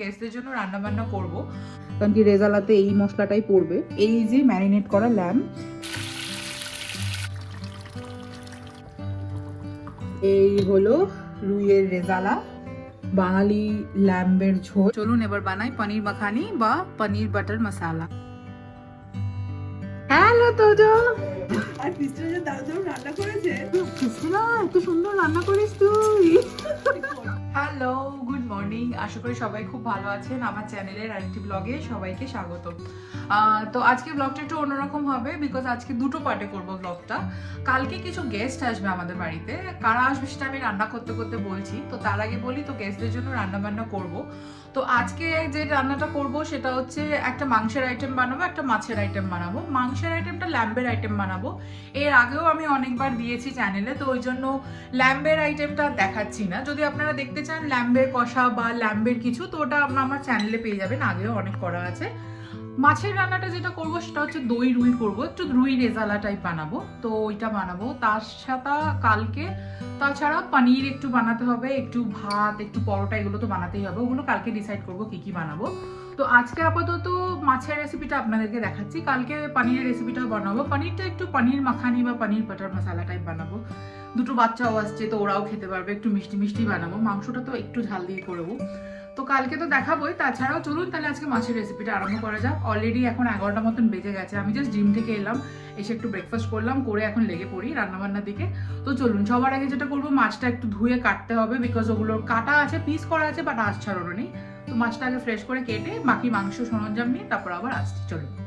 গেস্টদের জন্য রান্না বান্না করব। কারণ কি রেজালাতে এই মশলাটাই পড়বে। এই যে ম্যারিনেট করা ল্যাম্প এই হলো রুইয়ের রেজালা। বাঙালি ল্যাম্বের ঝোল। চলুন এবার বানাই পনির মাখানি বা পনির বাটার মশালা। হ্যালো তোজো। আর দারুণ দারুণ রান্না করেছে? ক্রিস্টিনা এত সুন্দর রান্না করিস তুই। হ্যালো গুড মর্নিং আশা করি সবাই খুব ভালো আছেন আমার চ্যানেলের আরেকটি ব্লগে সবাইকে স্বাগত তো আজকে ব্লগটা একটু অন্যরকম হবে বিকজ আজকে দুটো পার্টে করব ব্লগটা কালকে কিছু গেস্ট আসবে আমাদের বাড়িতে। কারা আসবে সেটা আমি রান্না করতে করতে বলছি। তো তার আগে বলি, তো গেস্টদের জন্য রান্না বান্না করব। তো আজকে যে রান্নাটা করব সেটা হচ্ছে একটা মাংসের আইটেম বানাবো, একটা মাছের আইটেম বানাবো। মাংসের আইটেমটা ল্যাম্বের আইটেম বানাবো। এর আগেও আমি অনেকবার দিয়েছি চ্যানেলে তো ওই জন্য ল্যাম্বের আইটেমটা দেখাচ্ছি না। যদি আপনারা দেখতে চান, ল্যাম্বের কষা বা ল্যাম্বের কিছু, তো ওটা আমার চ্যানেলে পেয়ে যাবেন। আগেও অনেক করা আছে। মাছের রান্নাটা যেটা করব সেটা হচ্ছে দই রুই করব। একটু রুই রেজালা টাইপ বানাবো। তো ওইটা বানাবো। তার সাথে কালকে, তাছাড়া পনির একটু বানাতে হবে, একটু ভাত, একটু পরোটা এগুলো তো বানাতেই হবে। ওগুলো কালকে ডিসাইড করব কি কি বানাবো। তো আজকে আপাতত মাছের রেসিপিটা আপনাদেরকে দেখাচ্ছি। কালকে পনিরের রেসিপিটা বানাবো। পনিরটা একটু পনির মাখানি বা পনির বাটার মশালা টাইপ বানাবো। দুটো বাচ্চাও আসছে তো ওরাও খেতে পারবে। একটু মিষ্টি মিষ্টি বানাবো। মাংসটা তো একটু ঝাল দিয়ে করব। তো কালকে তো দেখাবোই, তাছাড়াও চলুন তাহলে আজকে মাছের রেসিপিটা আরম্ভ করা যাক। অলরেডি এখন এগারোটা মতন বেজে গেছে। আমি জাস্ট জিম থেকে এলাম, এসে একটু ব্রেকফাস্ট করলাম, করে এখন লেগে পড়ি রান্নাবান্নার দিকে। তো চলুন, সবার আগে যেটা করব, মাছটা একটু ধুয়ে কাটতে হবে বিকজ ওগুলোর কাটা আছে পিস করা আছে বাট আজ ছাড়ানো নেই। তো মাছটা আগে ফ্রেশ করে কেটে বাকি মাংস, সরঞ্জাম নিয়ে তারপর আবার আসছি, চলুন।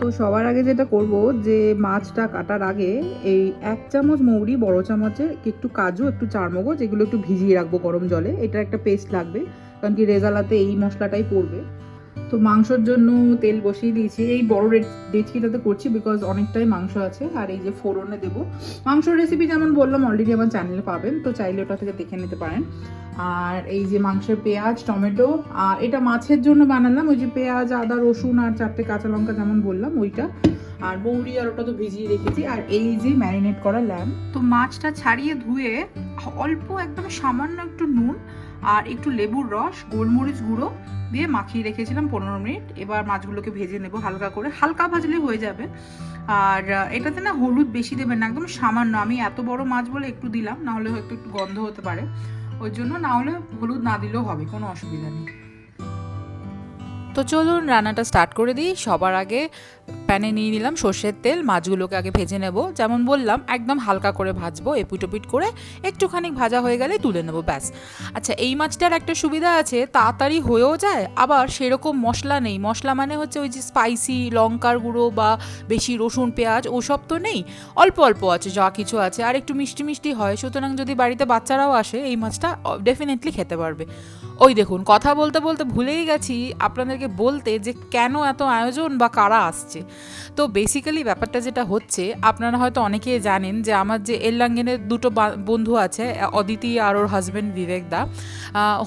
তো সবার আগে যেটা করব যে মাছটা কাটার আগে এই এক চামচ মৌরি, বড় চামচে একটু কাজু, একটু চারমগজ, এগুলো একটু ভিজিয়ে রাখব গরম জলে। এটা একটা পেস্ট লাগবে, কারণ কি রেজালাতে এই মশলাটাই পড়বে। তো মাংসর জন্য তেল বসিয়ে দিয়েছি। এই বড় ডেচকিটাতে করছি বিকজ অনেকটাই মাংস আছে। আর এই যে ফোড়নে দেবো। মাংসর রেসিপি যেমন বললাম অলরেডি আমার চ্যানেলে পাবেন। তো চাইলে ওটা থেকে দেখে নিতে পারেন। আর এই যে মাংসের পেঁয়াজ, টমেটো, আর এটা মাছের জন্য বানালাম। ওই যে পেঁয়াজ, আদা, রসুন আর চারটে কাঁচা লঙ্কা যেমন বললাম, ওইটা। আর বৌরি আর ওটা তো ভিজিয়ে রেখেছি। আর এই যে ম্যারিনেট করা ল্যাম্প তো মাছটা ছাড়িয়ে ধুয়ে অল্প একদম সামান্য একটু নুন আর একটু লেবুর রস, গোলমরিচ গুঁড়ো দিয়ে মাখিয়ে রেখেছিলাম পনেরো মিনিট। এবার মাছগুলোকে ভেজে নেব হালকা করে। হালকা ভাজলে হয়ে যাবে। আর এটাতে না হলুদ বেশি দেবেন না, একদম সামান্য। আমি এত বড় মাছ বলে একটু দিলাম না হলে হয়তো একটু গন্ধ হতে পারে। ওই জন্য না হলে হলুদ না দিলেও হবে, কোনো অসুবিধা নেই। তো চলুন রান্নাটা স্টার্ট করে দিই। সবার আগে প্যানে নিয়ে নিলাম সর্ষের তেল, মাছগুলোকে আগে ভেজে নেব। যেমন বললাম, একদম হালকা করে ভাজবো এপিটোপিট করে একটুখানি ভাজা হয়ে গেলে তুলে নেব, ব্যাস। আচ্ছা এই মাছটার একটা সুবিধা আছে, তাড়াতাড়ি হয়েও যায়, আবার সেরকম মশলা নেই। মশলা মানে হচ্ছে ওই যে স্পাইসি লঙ্কার গুঁড়ো বা বেশি রসুন, পেঁয়াজ, ওসব তো নেই। অল্প অল্প আছে, যা কিছু আছে। আর একটু মিষ্টি মিষ্টি হয়, সুতরাং যদি বাড়িতে বাচ্চারাও আসে, এই মাছটা ডেফিনেটলি খেতে পারবে। ওই দেখুন, কথা বলতে বলতে ভুলেই গেছি আপনাদেরকে বলতে যে কেন এত আয়োজন বা কারা আসছে। তো বেসিক্যালি ব্যাপারটা যেটা হচ্ছে, আপনারা হয়তো অনেকেই জানেন যে আমার যে এল্লাঙ্গেনের দুটো বন্ধু আছে, অদিতি আর ওর হাজব্যান্ড বিবেক দা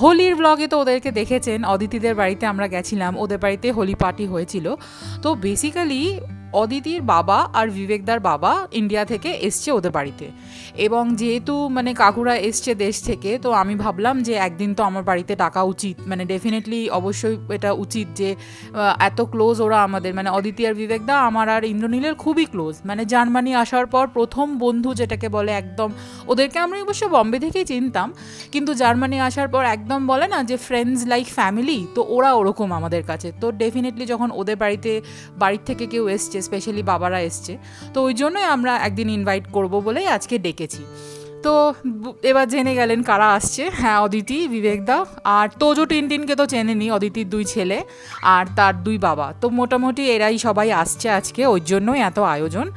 হোলির ব্লগে তো ওদেরকে দেখেছেন, অদিতিদের বাড়িতে আমরা গেছিলাম, ওদের বাড়িতে হোলি পার্টি হয়েছিল। তো বেসিক্যালি অদিতির বাবা আর বিবেকদার বাবা ইন্ডিয়া থেকে এসছে ওদের বাড়িতে। এবং যেহেতু মানে কাকুরা এসছে দেশ থেকে, তো আমি ভাবলাম যে একদিন তো আমার বাড়িতে টাকা উচিত। মানে ডেফিনেটলি অবশ্যই এটা উচিত যে এত ক্লোজ ওরা আমাদের। মানে অদিতি আর বিবেকদা আমার আর ইন্দ্রনীলের খুবই ক্লোজ মানে জার্মানি আসার পর প্রথম বন্ধু যেটাকে বলে একদম, ওদেরকে আমরা অবশ্য বম্বে থেকেই চিনতাম, কিন্তু জার্মানি আসার পর একদম বলে না যে ফ্রেন্ডস লাইক ফ্যামিলি তো ওরা ওরকম আমাদের কাছে। তো ডেফিনেটলি যখন ওদের বাড়িতে, বাড়ির থেকে কেউ এসছে স্পেশালি বাবারা এসছে। তো ওই জন্যই আমরা একদিন ইনভাইট করব বলেই আজকে ডেকেছি। তো এবার জেনে গেলেন কারা আসছে। হ্যাঁ অদিতি বিবেকদা আর তোজো টিনটিনকে তো চেনেনি, অদিতির দুই ছেলে আর তার দুই বাবা। তো মোটামুটি এরাই সবাই আসছে আজকে, ওই জন্যই এত আয়োজন।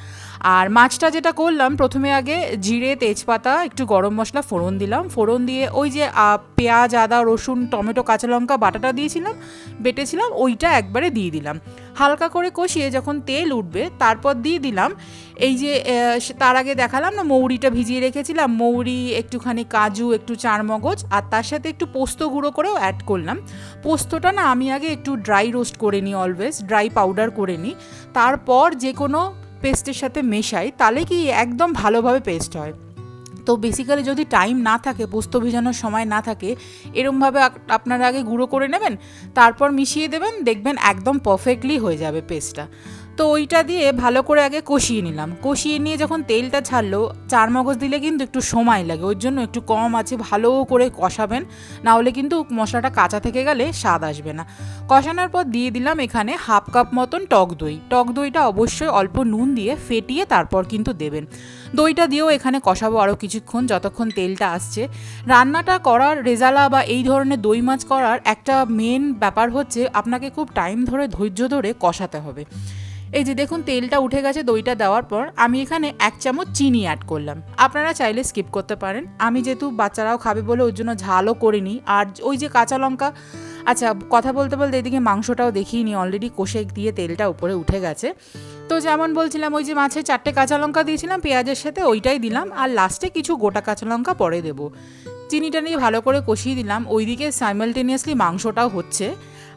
আর মাছটা যেটা করলাম, প্রথমে আগে জিরে, তেজপাতা, একটু গরম মশলা, ফোড়ন দিলাম। ফোড়ন দিয়ে ওই যে পেঁয়াজ, আদা, রসুন, টমেটো, কাঁচা লঙ্কা, বাটাটা দিয়েছিলাম, বেটেছিলাম, ওইটা একবারে দিয়ে দিলাম। হালকা করে কষিয়ে যখন তেল উঠবে, তারপর দিয়ে দিলাম এই যে তার আগে দেখালাম না, মৌরিটা ভিজিয়ে রেখেছিলাম, মৌরি, একটুখানি কাজু, একটু চারমগজ, আর তার সাথে একটু পোস্ত গুঁড়ো করেও অ্যাড করলাম। পোস্তটা না আমি আগে একটু ড্রাই রোস্ট করে নিই অলওয়েজ ড্রাই পাউডার করে নিই। তারপর যে কোনো পেস্টের সাথে মেশাই, তাহলে কি একদম ভালোভাবে পেস্ট হয়। তো বেসিক্যালি যদি টাইম না থাকে, পোস্ত ভিজানোর সময় না থাকে, এরমভাবে আপনারা আগে গুঁড়ো করে নেবেন, তারপর মিশিয়ে দেবেন, দেখবেন একদম পারফেক্টলি হয়ে যাবে পেস্টটা তো ওইটা দিয়ে ভালো করে আগে কষিয়ে নিলাম। কষিয়ে নিয়ে যখন তেলটা ছাড়লো, চার মগজ দিলে কিন্তু একটু সময় লাগে। ওই জন্য একটু কম আছে, ভালো করে কষাবেন। না হলে কিন্তু মশলাটা কাঁচা থেকে গেলে স্বাদ আসবে না। কষানোর পর দিয়ে দিলাম এখানে হাফ কাপ মতন টক দই। টক দইটা অবশ্যই অল্প নুন দিয়ে ফেটিয়ে তারপর কিন্তু দেবেন। দইটা দিয়েও এখানে কষাবো আরও কিছুক্ষণ যতক্ষণ তেলটা আসছে। রান্নাটা করার রেজালা বা এই ধরনের দই মাছ করার একটা মেন ব্যাপার হচ্ছে, আপনাকে খুব টাইম ধরে, ধৈর্য ধরে কষাতে হবে। এই যে দেখুন, তেলটা উঠে গেছে দইটা দেওয়ার পর আমি এখানে এক চামচ চিনি অ্যাড করলাম। আপনারা চাইলে স্কিপ করতে পারেন। আমি যেহেতু বাচ্চারাও খাবে বলে ওই জন্য ঝালও করিনি। আর ওই যে কাঁচা লঙ্কা আচ্ছা কথা বলতে বলতে এদিকে মাংসটাও দেখিয়ে নি অলরেডি কষে দিয়ে তেলটা উপরে উঠে গেছে। তো যেমন বলছিলাম, ওই যে মাছে চারটে কাঁচা লঙ্কা দিয়েছিলাম, পেঁয়াজের সাথে ওইটাই দিলাম। আর লাস্টে কিছু গোটা কাঁচা লঙ্কা পরে দেবো। চিনিটা নিয়ে ভালো করে কষিয়ে দিলাম। ওইদিকে সাইমালটেনিয়াসলি মাংসটাও হচ্ছে।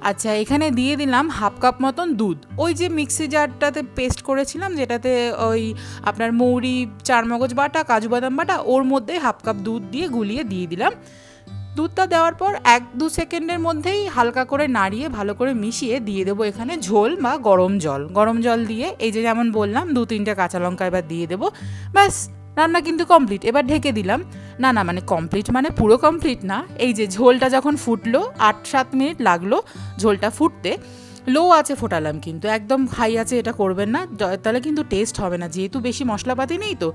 আচ্ছা এখানে দিয়ে দিলাম হাফ কাপ মতন দুধ। ওই যে মিক্সি জারটাতে পেস্ট করেছিলাম, যেটাতে ওই আপনার মৌরি, চারমগজ বাটা, কাজু বাদাম বাটা, ওর মধ্যে হাফ কাপ দুধ দিয়ে গুলিয়ে দিয়ে দিলাম। দুধটা দেওয়ার পর এক দু সেকেন্ডের মধ্যেই হালকা করে নাড়িয়ে ভালো করে মিশিয়ে দিয়ে দেবো এখানে ঝোল বা গরম জল। গরম জল দিয়ে এই যে যেমন বললাম, দু তিনটে কাঁচা লঙ্কা এবার দিয়ে দেবো। ব্যাস রান্না কিন্তু কমপ্লিট এবার ঢেকে দিলাম। না না মানে কমপ্লিট মানে পুরো কমপ্লিট না। এই যে ঝোলটা যখন ফুটলো, আট সাত মিনিট লাগল ঝোলটা ফুটতে লো আছে ফোটালাম কিন্তু, একদম হাই আছে এটা করবেন না। তাহলে কিন্তু টেস্ট হবে না, যেহেতু বেশি মশলাপাতি নেই তো।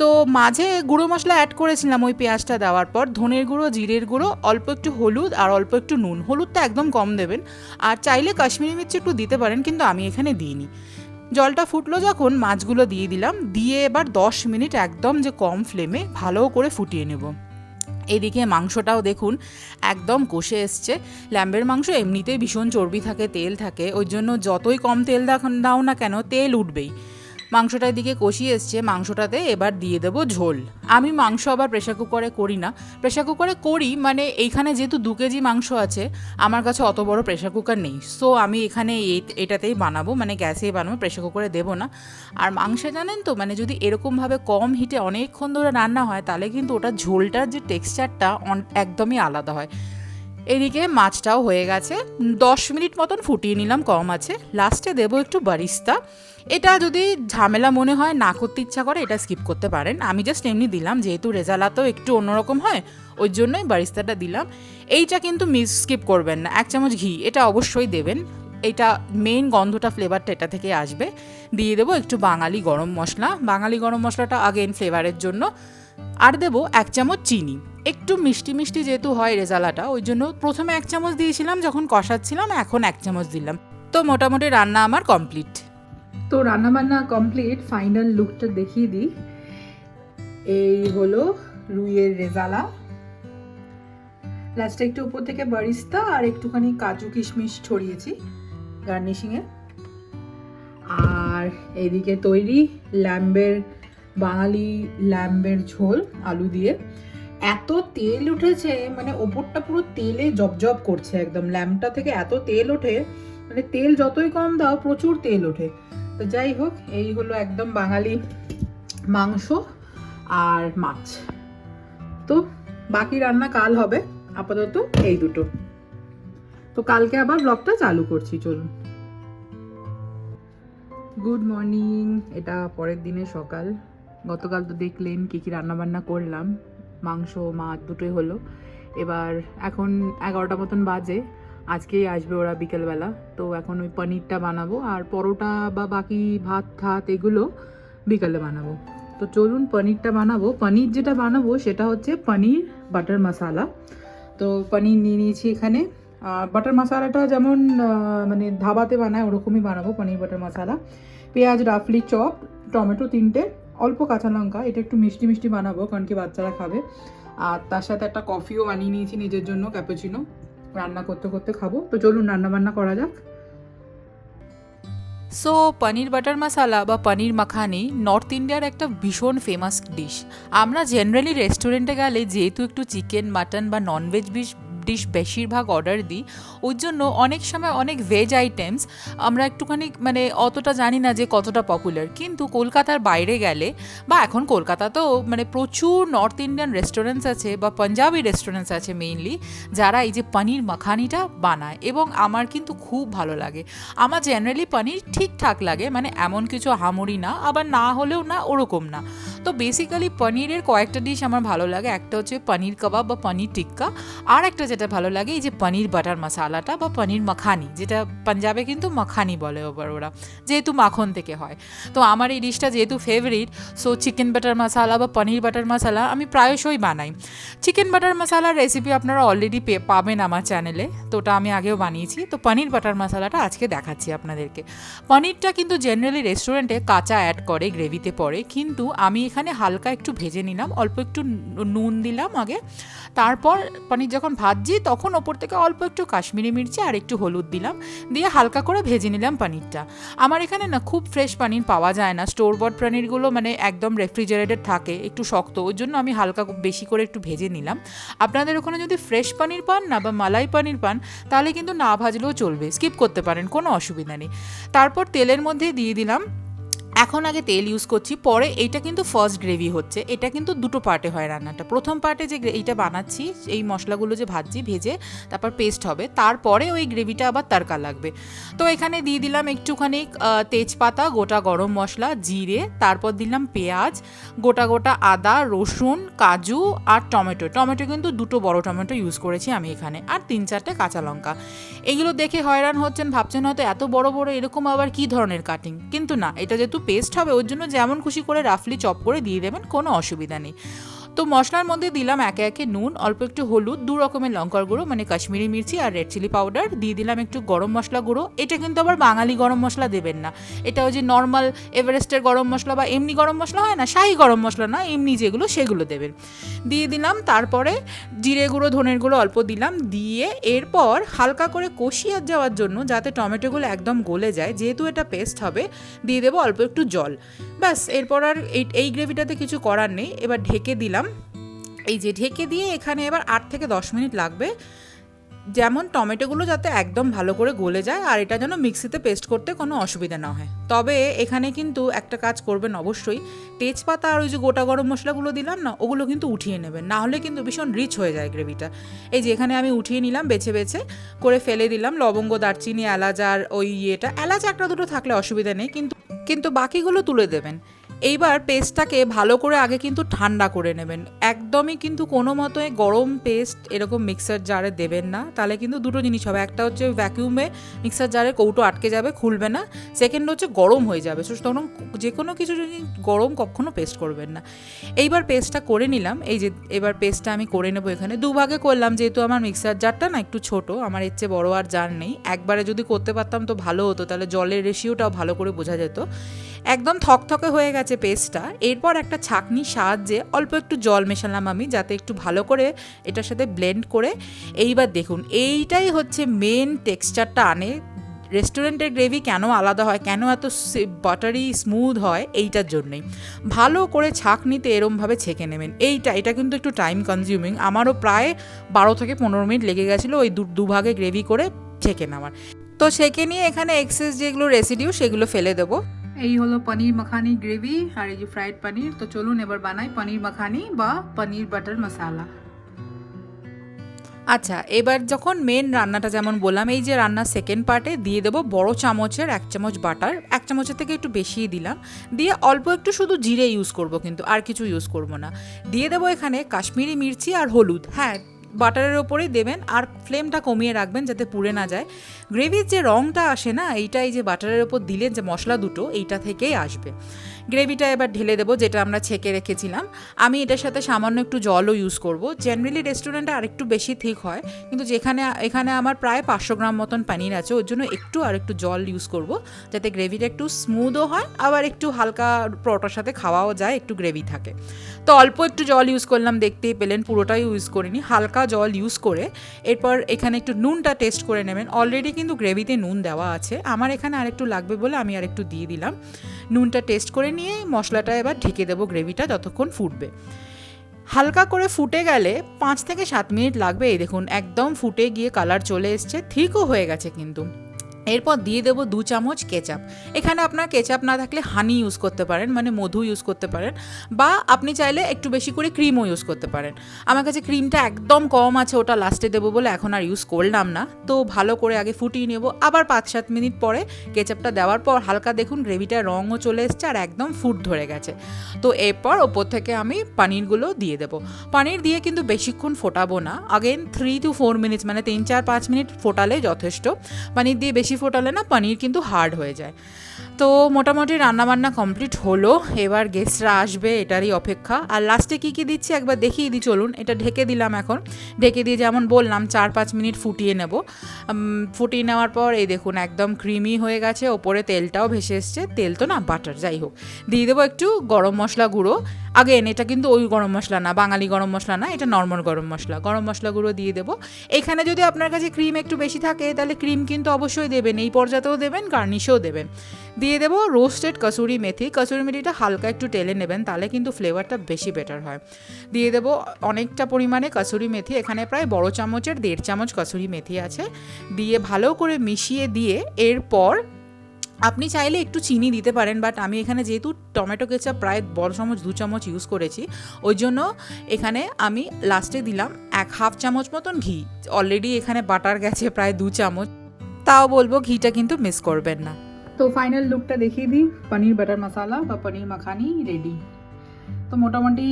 তো মাঝে গুঁড়ো মশলা অ্যাড করেছিলাম ওই পেঁয়াজটা দেওয়ার পর, ধনের গুঁড়ো, জিরের গুঁড়ো, অল্প একটু হলুদ আর অল্প একটু নুন। হলুদটা একদম কম দেবেন। আর চাইলে কাশ্মীরি মির্চি একটু দিতে পারেন, কিন্তু আমি এখানে দিইনি। জলটা ফুটলো যখন মাছগুলো দিয়ে দিলাম, দিয়ে এবার দশ মিনিট একদম যে কম ফ্লেমে ভালো করে ফুটিয়ে নেব। এদিকে মাংসটাও দেখুন একদম কষে এসছে। ল্যাম্বের মাংস এমনিতেই ভীষণ চর্বি থাকে, তেল থাকে, ওই জন্য যতই কম তেল দাও না কেন, তেল উঠবেই। মাংসটা দিকে কষিয়ে এসছে, মাংসটাতে এবার দিয়ে দেবো ঝোল। আমি মাংস আবার প্রেশার কুকারে করি না। প্রেশার কুকারে করি মানে এইখানে যেহেতু দু কেজি মাংস আছে, আমার কাছে অত বড় প্রেশার কুকার নেই। সো আমি এখানে এটাতেই বানাবো মানে গ্যাসেই বানাবো প্রেশার কুকারে দেবো না। আর মাংসে জানেন তো মানে যদি এরকমভাবে কম হিটে অনেকক্ষণ ধরে রান্না হয়, তাহলে কিন্তু ওটা ঝোলটার যে টেক্সচারটা একদমই আলাদা হয়। এদিকে মাছটাও হয়ে গেছে। দশ মিনিট মতন ফুটিয়ে নিলাম কম আছে। লাস্টে দেবো একটু বারিস্তা। এটা যদি ঝামেলা মনে হয় না করতে ইচ্ছা করে, এটা স্কিপ করতে পারেন। আমি জাস্ট এমনি দিলাম, যেহেতু রেজালা তো একটু অন্যরকম হয়, ওই জন্যই বারিস্তাটা দিলাম। এইটা কিন্তু মিস স্কিপ করবেন না। এক চামচ ঘি, এটা অবশ্যই দেবেন। এটা মেইন গন্ধটা ফ্লেভারটা এটা থেকে আসবে। দিয়ে দেবো একটু বাঙালি গরম মশলা। বাঙালি গরম মশলাটা আগেন ফ্লেভারের জন্য। আর দেবো এক চামচ চিনি। একটু মিষ্টি মিষ্টি যেহেতু হয় রেজালাটা, ওই জন্য প্রথমে এক চামচ দিয়েছিলাম, যখন কষাচ্ছিলাম, এখন এক চামচ দিলাম। তো মোটামুটি রান্না আমার কমপ্লিট। তো রান্নাবান্না কমপ্লিট, ফাইনাল লুকটা দেখিয়ে দিই। এই হলো রুইয়ের রেজালা। লাস্টে একটু উপর থেকে বারিস্তা আর একটুখানি কাজু কিশমিশ ছড়িয়েছি গার্নিশিংয়ে। আর এদিকে তৈরি ল্যাম্বের বাঙালি ল্যাম্বের ঝোল, আলু দিয়ে। এত তেল উঠেছে মানে ওপরটা পুরো তেলে জবজব করছে একদম। ল্যাম্পটা থেকে এত তেল ওঠে মানে তেল যতই কম দাও, প্রচুর তেল ওঠে। তো যাই হোক, এই হলো একদম বাঙালি মাংস আর মাছ। তো বাকি রান্না কাল হবে, আপাতত এই দুটো। তো কালকে আবার ব্লগটা চালু করছি, চলুন। গুড মর্নিং, এটা পরের দিনে সকাল। গতকাল তো দেখলেন কী কী রান্নাবান্না করলাম, মাংস, মাছ দুটোই হলো। এবার এখন এগারোটা মতন বাজে, আজকেই আসবে ওরা বিকেলবেলা। তো এখন ওই পনিরটা বানাবো আর পরোটা বা বাকি ভাত ঠাত এগুলো বিকালে বানাবো। তো চলুন পনিরটা বানাবো। পনির যেটা বানাবো সেটা হচ্ছে পনির বাটার মশালা। তো পনির নিয়ে নিয়েছি এখানে। বাটার মশালাটা যেমন মানে ধাবাতে বানায় ওরকমই বানাবো পনির বাটার মশালা। পেঁয়াজ, রাফলি, চপ, টমেটো তিনটে। অল্প কাঁচা লঙ্কা, এটা একটু মিষ্টি মিষ্টি বানাবো, কারণ কি বাচ্চারা খাবে। আর তার সাথে একটা কফিও বানিয়ে নিয়েছি নিজের জন্য ক্যাপুচিনো রান্না করতে করতে খাব। তো চলুন রান্না বান্না করা যাক। সো পনির বাটার মশালা বা পনির মাখানি নর্থ ইন্ডিয়ার একটা ভীষণ ফেমাস ডিশ আমরা জেনারেলি রেস্টুরেন্টে গেলে যেহেতু একটু চিকেন মাটন বা ননভেজ ডিশ বেশিরভাগ অর্ডার দিই। ওই জন্য অনেক সময় অনেক ভেজ আইটেমস আমরা একটুখানি মানে অতটা জানি না যে কতটা পপুলার কিন্তু কলকাতার বাইরে গেলে বা এখন কলকাতাতেও মানে প্রচুর নর্থ ইন্ডিয়ান রেস্টুরেন্টস আছে বা পাঞ্জাবি রেস্টুরেন্টস আছে মেইনলি যারা এই যে পনির মাখানিটা বানায় এবং আমার কিন্তু খুব ভালো লাগে। আমার জেনারেলি পনির ঠিকঠাক লাগে মানে এমন কিছু হামুড়ি না, আবার না হলেও না, ওরকম না। তো বেসিক্যালি পনিরের কয়েকটা ডিশ আমার ভালো লাগে। একটা হচ্ছে পনির কাবাব বা পনির টিক্কা আর একটা যেটা ভালো লাগে, এই যে পনির বাটার মশালাটা বা পনির মাখানি, যেটা পাঞ্জাবে কিন্তু মাখানি বলে ওবার ওরা, যেহেতু মাখন থেকে হয়। তো আমার এই ডিশটা যেহেতু favourite so chicken butter masala বা পনির বাটার মশালা আমি প্রায়শই বানাই। চিকেন বাটার মশালার রেসিপি আপনারা অলরেডি পাবেন আমার চ্যানেলে তো ওটা আমি আগেও বানিয়েছি। তো পনির বাটার মশালাটা আজকে দেখাচ্ছি আপনাদেরকে। পনিরটা কিন্তু জেনারেলি রেস্টুরেন্টে কাঁচা অ্যাড করে গ্রেভিতে পড়ে, কিন্তু আমি এখানে হালকা একটু ভেজে নিলাম, অল্প একটু নুন দিলাম আগে। তারপর পনির যখন ভাজছি তখন ওপর থেকে অল্প একটু কাশ্মীরি মির্চি আর একটু হলুদ দিলাম, দিয়ে হালকা করে ভেজে নিলাম পনিরটা। আমার এখানে না খুব ফ্রেশ পনির পাওয়া যায় না স্টোর বট পানিরগুলো মানে একদম রেফ্রিজারেটেড থাকে, একটু শক্ত, ওই জন্য আমি হালকা বেশি করে একটু ভেজে নিলাম। আপনাদের ওখানে যদি ফ্রেশ পনির পান না বা মালাই পনির পান, তাহলে কিন্তু না ভাজলেও চলবে স্কিপ করতে পারেন, কোনো অসুবিধা নেই। তারপর তেলের মধ্যে দিয়ে দিলাম এখন আগে তেল ইউজ করছি, পরে এইটা কিন্তু ফার্স্ট গ্রেভি হচ্ছে। এটা কিন্তু দুটো পার্টে হয় রান্নাটা। প্রথম পার্টে যে এইটা বানাচ্ছি, এই মশলাগুলো যে ভাজছি, ভেজে তারপর পেস্ট হবে। তারপরে ওই গ্রেভিটা আবার তারকা লাগবে। তো এখানে দিয়ে দিলাম একটুখানি তেজপাতা, গোটা গরম মশলা, জিরে, তারপর দিলাম পেঁয়াজ, গোটা গোটা আদা, রসুন, কাজু আর টমেটো। টমেটো কিন্তু দুটো বড় টমেটো ইউজ করেছি আমি এখানে। আর তিন চারটে কাঁচা লঙ্কা। এগুলো দেখে হয়রান হচ্ছেন, ভাবছেন হয়তো এত বড় বড় এরকম আবার কি ধরনের কাটিং কিন্তু না, এটা যেহেতু পেস্ট হবে, ওর জন্য যেমন খুশি করে রাফলি চপ করে দিয়ে দেবেন, কোনো অসুবিধা নেই। তো মশলার মধ্যে দিলাম একে একে নুন, অল্প একটু হলুদ, দু রকমের লঙ্কার গুঁড়ো মানে কাশ্মীরি মির্চি আর রেড চিলি পাউডার দিয়ে দিলাম একটু গরম মশলা গুঁড়ো। এটা কিন্তু আবার বাঙালি গরম মশলা দেবেন না। এটা ওই যে নর্মাল এভারেস্টের গরম মশলা বা এমনি গরম মশলা হয় না? শাহি গরম মশলা না? এমনি যেগুলো সেগুলো দেবেন। দিয়ে দিলাম তারপরে জিরে গুঁড়ো, ধনের গুঁড়ো অল্প দিলাম। দিয়ে এরপর হালকা করে কষিয়ে যাওয়ার জন্য যাতে টমেটোগুলো একদম গলে যায়, যেহেতু এটা পেস্ট হবে, দিয়ে দেবো অল্প একটু জল। ব্যাস, এরপর আর এই এই গ্রেভিটাতে কিছু করার নেই। এবার ঢেকে দিলাম। এই যে ঢেকে দিয়ে এখানে এবার আট থেকে দশ মিনিট লাগবে। যেমন টমেটোগুলো যাতে একদম ভালো করে গলে যায় আর এটা যেন মিক্সিতে পেস্ট করতে কোনো অসুবিধা না হয়। তবে এখানে কিন্তু একটা কাজ করবেন অবশ্যই। তেজপাতা আর ওই যে গোটা গরম মশলাগুলো দিলাম না, ওগুলো কিন্তু উঠিয়ে নেবেন। না হলে কিন্তু ভীষণ রিচ হয়ে যায় গ্রেভিটা। এই যে এখানে আমি উঠিয়ে নিলাম, বেছে বেছে করে ফেলে দিলাম। লবঙ্গ, দারচিনি, এলাচ আর ওই ইয়েটা। এলাচ একটা দুটো থাকলে অসুবিধা নেই, কিন্তু কিন্তু বাকিগুলো তুলে দেবেন। এইবার পেস্টটাকে ভালো করে আগে কিন্তু ঠান্ডা করে নেবেন। একদমই কিন্তু কোনো মতোই গরম পেস্ট এরকম মিক্সার জারে দেবেন না। তাহলে কিন্তু দুটো জিনিস হবে। একটা হচ্ছে ভ্যাকিউমে মিক্সার জারে কৌটো আটকে যাবে খুলবে না। সেকেন্ড হচ্ছে গরম হয়ে যাবে। So, তখন যে কোনো কিছু যদি গরম কখনো পেস্ট করবেন না। এইবার পেস্টটা করে নিলাম। এই যে এবার পেস্টটা আমি করে নেব এখানে। দুভাগে করলাম যেহেতু আমার মিক্সার জারটা না একটু ছোট আমার এর চেয়ে বড়ো আর জার নেই। একবারে যদি করতে পারতাম তো ভালো হতো। তাহলে জলের রেশিওটাও ভালো করে বোঝা যেত। একদম থকথকে হয়ে গেছে পেস্টটা। এরপর একটা ছাঁকনির সাহায্যে অল্প একটু জল মেশালাম আমি যাতে একটু ভালো করে এটার সাথে ব্লেন্ড করে। এইবার দেখুন, এইটাই হচ্ছে মেন টেক্সচারটা আনে। রেস্টুরেন্টের গ্রেভি কেন আলাদা হয়, কেন এত বাটারি স্মুথ হয়, এইটার জন্যই। ভালো করে ছাঁকনিতে এরমভাবে ছেঁকে নেবেন। এইটা, এটা কিন্তু একটু টাইম কনজিউমিং আমারও প্রায় বারো থেকে পনেরো মিনিট লেগে গেছিল ওই দুভাগে গ্রেভি করে ছেঁকে নেওয়ার। তো সেকে নিয়ে এখানে এক্সেস যেগুলো রেসিডিউ সেগুলো ফেলে দেবো। এই হলো পনির মাখানি গ্রেভি আর এই যে ফ্রাইড পনির। তো চলুন এবার বানাই পনির মাখানি বা পনির বাটার মশালা। আচ্ছা এবার যখন মেন রান্নাটা যেমন বললাম, এই যে রান্নার সেকেন্ড পার্টে দিয়ে দেবো বড় চামচের এক চামচ বাটার। এক চামচের থেকে একটু বেশিই দিলাম। দিয়ে অল্প একটু শুধু জিরে ইউজ করব কিন্তু, আর কিছু ইউজ করব না। দিয়ে দেবো এখানে কাশ্মীরি মির্চি আর হলুদ। হ্যাঁ বাটারের ওপরেই দেবেন আর ফ্লেমটা কমিয়ে রাখবেন যাতে পুড়ে না যায়। গ্রেভির যে রঙটা আসে না এইটা এই যে বাটারের ওপর দিলেন যে মশলা দুটো, এইটা থেকেই আসবে। গ্রেভিটা এবার ঢেলে দেবো, যেটা আমরা ছেঁকে রেখেছিলাম। আমি এটার সাথে সামান্য একটু জলও ইউজ করব। জেনারেলি রেস্টুরেন্টে আরেকটু বেশি ঠিক হয়, কিন্তু যেখানে, এখানে আমার প্রায় পাঁচশো গ্রাম মতন পানির আছে, ওর জন্য একটু আর একটু জল ইউজ করব, যাতে গ্রেভিটা একটু স্মুথও হয়, আবার একটু হালকা পরোটার সাথে খাওয়াও যায়, একটু গ্রেভি থাকে। তো অল্প একটু জল ইউজ করলাম, দেখতেই পেলেন পুরোটাই ইউজ করিনি, হালকা জল ইউজ করে এরপর এখানে একটু নুনটা টেস্ট করে নেবেন। অলরেডি কিন্তু গ্রেভিতে নুন দেওয়া আছে, আমার এখানে আরেকটু লাগবে বলে আমি আরেকটু দিয়ে দিলাম। নুনটা টেস্ট করে নিয়ে মশলাটা এবার ঢেকে দেবো গ্রেভিটা যতক্ষণ ফুটবে। হালকা করে ফুটে গেলে পাঁচ থেকে সাত মিনিট লাগবে। এই দেখুন, একদম ফুটে গিয়ে কালার চলে এসছে ঠিকও হয়ে গেছে কিন্তু। এরপর দিয়ে দেবো দু চামচ কেচাপ। এখানে আপনার কেচাপ না থাকলে হানি ইউজ করতে পারেন মানে মধু ইউজ করতে পারেন, বা আপনি চাইলে একটু বেশি করে ক্রিমও ইউজ করতে পারেন। আমার কাছে ক্রিমটা একদম কম আছে, ওটা লাস্টে দেবো বলে এখন আর ইউজ করলাম না। তো ভালো করে আগে ফুটিয়ে নেব, আবার পাঁচ সাত মিনিট পরে কেচাপটা দেওয়ার পর হালকা দেখুন গ্রেভিটার রঙও চলে এসছে আর একদম ফুট ধরে গেছে। তো এরপর ওপর থেকে আমি পানিরগুলো দিয়ে দেবো। পানির দিয়ে কিন্তু বেশিক্ষণ ফোটাবো না again three two four minutes মানে তিন, চার, পাঁচ মিনিট ফোটালে যথেষ্ট। পানির দিয়ে বেশি ফোটালে না পানির কিন্তু হার্ড হয়ে যায়। তো মোটামুটি রান্নাবান্না কমপ্লিট হলো। এবার গেস্টরা আসবে, এটারই অপেক্ষা। আর লাস্টে কী কী দিচ্ছি একবার দেখিয়ে দিই, চলুন। এটা ঢেকে দিলাম এখন। ঢেকে দিয়ে যেমন বললাম চার পাঁচ মিনিট ফুটিয়ে নেব। ফুটিয়ে নেওয়ার পর এই দেখুন একদম ক্রিমি হয়ে গেছে। ওপরে তেলটাও ভেসে এসছে। তেল তো না বাটার যাই হোক। দিয়ে দেবো একটু গরম মশলা গুঁড়ো। আগেন এটা কিন্তু ওই গরম মশলা না, বাঙালি গরম মশলা না, এটা নর্মাল গরম মশলা। গরম মশলা গুঁড়ো দিয়ে দেবো। এখানে যদি আপনার কাছে ক্রিম একটু বেশি থাকে, তাহলে ক্রিম কিন্তু অবশ্যই দেবেন। এই পর্যাতেও দেবেন গার্নিশেও দেবেন। দিয়ে দেবো রোস্টেড কসুরি মেথি। কসুরি মেথিটা হালকা একটু টেলে নেবেন, তাহলে কিন্তু ফ্লেভারটা বেশি বেটার হয়। দিয়ে দেবো অনেকটা পরিমাণে কসুরি মেথি। এখানে প্রায় বড় চামচের, দেড় চামচ কসুরি মেথি আছে। দিয়ে ভালো করে মিশিয়ে দিয়ে এরপর আপনি চাইলে একটু চিনি দিতে পারেন বাট আমি এখানে যেহেতু টমেটো কেচাপ প্রায় বড় চামচ, দু চামচ ইউজ করেছি, ওই জন্য এখানে আমি লাস্টে দিলাম এক হাফ চামচ মতন ঘি। অলরেডি এখানে বাটার গেছে প্রায় দু চামচ। তাও বলব ঘিটা কিন্তু মিস করবেন না। তো ফাইনাল লুকটা দেখিয়ে দিই, পনির বাটার মশালা বা পনির মাখানি রেডি তো মোটামুটি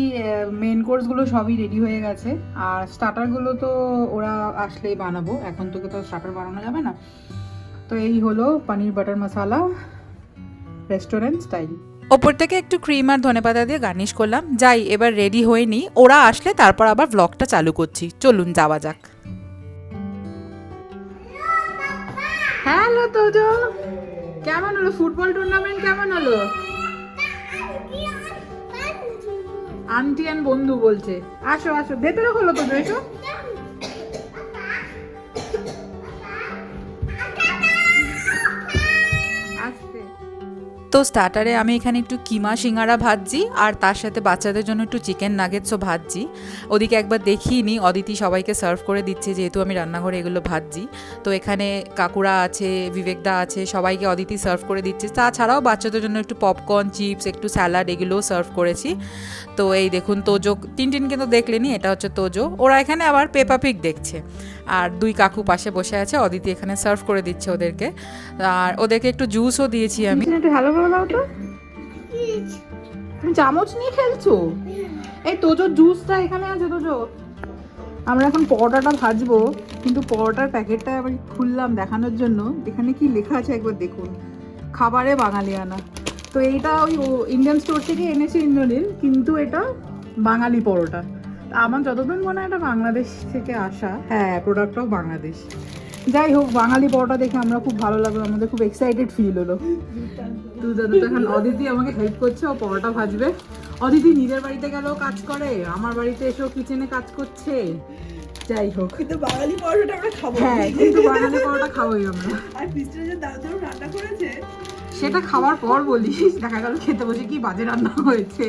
মেন কোর্সগুলো সবই রেডি হয়ে গেছে। আর স্টার্টারগুলো তো ওরা আসলেই বানাবো, এখন তোকে তো স্টার্টার বানানো যাবে না। তো এই হলো paneer butter masala restaurant style ওপর থেকে একটু ক্রিম আর ধনেপাতা দিয়ে গার্নিশ করলাম। যাই এবার রেডি হয়ে নিই ওরা আসলে তারপর আবার ব্লগটা চালু করছি। চলুন যাওয়া যাক। হ্যালো তোজো কেমন হলো? ফুটবল টুর্নামেন্ট কেমন হলো? আন্টি অ্যান্ড বন্ধু। বলছে। আসো আসো ভেতরে হলো তোজো এসো। তো স্টার্টারে আমি এখানে একটু কিমা সিঙ্গারা ভাজছি আর তার সাথে বাচ্চাদের জন্য একটু চিকেন নাগেটসও ভাজছি। ওদিকে একবার দেখিয়ে নিই অদিতি সবাইকে সার্ভ করে দিচ্ছে যেহেতু আমি রান্নাঘরে এগুলো ভাজছি। তো এখানে কাকুরা আছে, বিবেকদা আছে, সবাইকে অদিতি সার্ভ করে দিচ্ছে। তাছাড়াও বাচ্চাদের জন্য একটু পপকর্ন চিপস একটু স্যালাড এগুলোও সার্ভ করেছি। তো এই দেখুন তোজো টিনটিন কিন্তু দেখলেনি এটা হচ্ছে তোজো। ওরা এখানে আবার পেপাপিক দেখছে। আর দুই কাকু পাশে বসে আছে, অদিতি এখানে সার্ভ করে দিচ্ছে ওদেরকে। আর ওদেরকে একটু জুসও দিয়েছি আমি। একটু বলে দাও তো। চামচ নিয়ে খেলছো? এই তোজোর জুসটা এখানে আছে তোজো। আমরা এখন পরোটাটা ভাজবো কিন্তু পরোটার প্যাকেটটা আবার খুললাম দেখানোর জন্য। এখানে কি লেখা আছে একবার দেখুন। খাবারে বাঙালিয়ানা। তো এইটা ওই ইন্ডিয়ান স্টোর থেকে এনেছে ইন্দ্রনীল কিন্তু এটা বাঙালি পরোটা। আমার যতদিন মনে হয় এটা বাংলাদেশ থেকে আসা। হ্যাঁ প্রোডাক্টটাও বাংলাদেশ। যাই হোক বাঙালি পরোটা দেখে আমরা খুব ভালো লাগল আমাদের খুব এক্সাইটেড ফিল হলো। তো দাদা তো এখন অদিতি আমাকে হেল্প করছে ও পরোটা ভাজবে। অদিতি নিজের বাড়িতে গেলেও কাজ করে। আমার বাড়িতে এসেও কিচেনে কাজ করছে। যাই হোক। কিন্তু বাঙালি পরোটা আমরা খাব। হ্যাঁ কিন্তু বাঙালি পরোটা খাবোই আমরা। আর পিস্টার যে দারুণ রান্না করেছে সেটা খাওয়ার পর বলিস দেখা গেল খেতে বসে কি বাজে রান্না হয়েছে।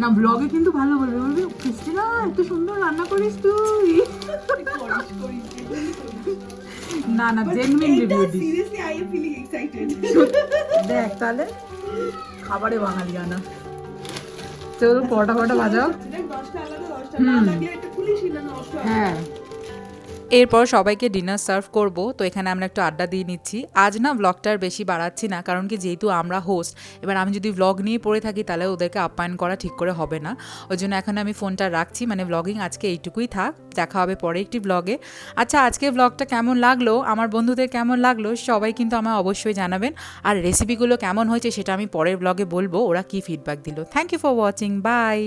না ব্লগে কিন্তু ভালো বলবে বলবি ক্রিস্টিনা এত সুন্দর রান্না করিস তুই। না না genuine review this. Seriously I am feeling excited দেখ তাহলে খাবারে বাঙালি আনা। চলো পরোটা ফরোটা ভাজাও হয়। এরপর সবাইকে ডিনার সার্ভ করব, তো এখানে আমরা একটু আড্ডা দিয়ে নিচ্ছি। আজ না ব্লগটার বেশি বাড়াচ্ছি না, কারণ কি যেহেতু আমরা হোস্ট এবার আমি যদি ব্লগ নিয়ে পড়ে থাকি তাহলে ওদেরকে আপ্যায়ন করা ঠিক করে হবে না। ওই জন্য এখন আমি ফোনটা রাখছি মানে ব্লগিং আজকে এইটুকুই থাক, দেখা হবে পরে একটি ব্লগে আচ্ছা আজকে ব্লগটা কেমন লাগল? আমার বন্ধুদের কেমন লাগল? সবাই কিন্তু আমায় অবশ্যই জানাবেন। আর রেসিপিগুলো কেমন হয়েছে সেটা আমি পরের ব্লগে বলব, ওরা কী ফিডব্যাক দিল। Thank you for watching bye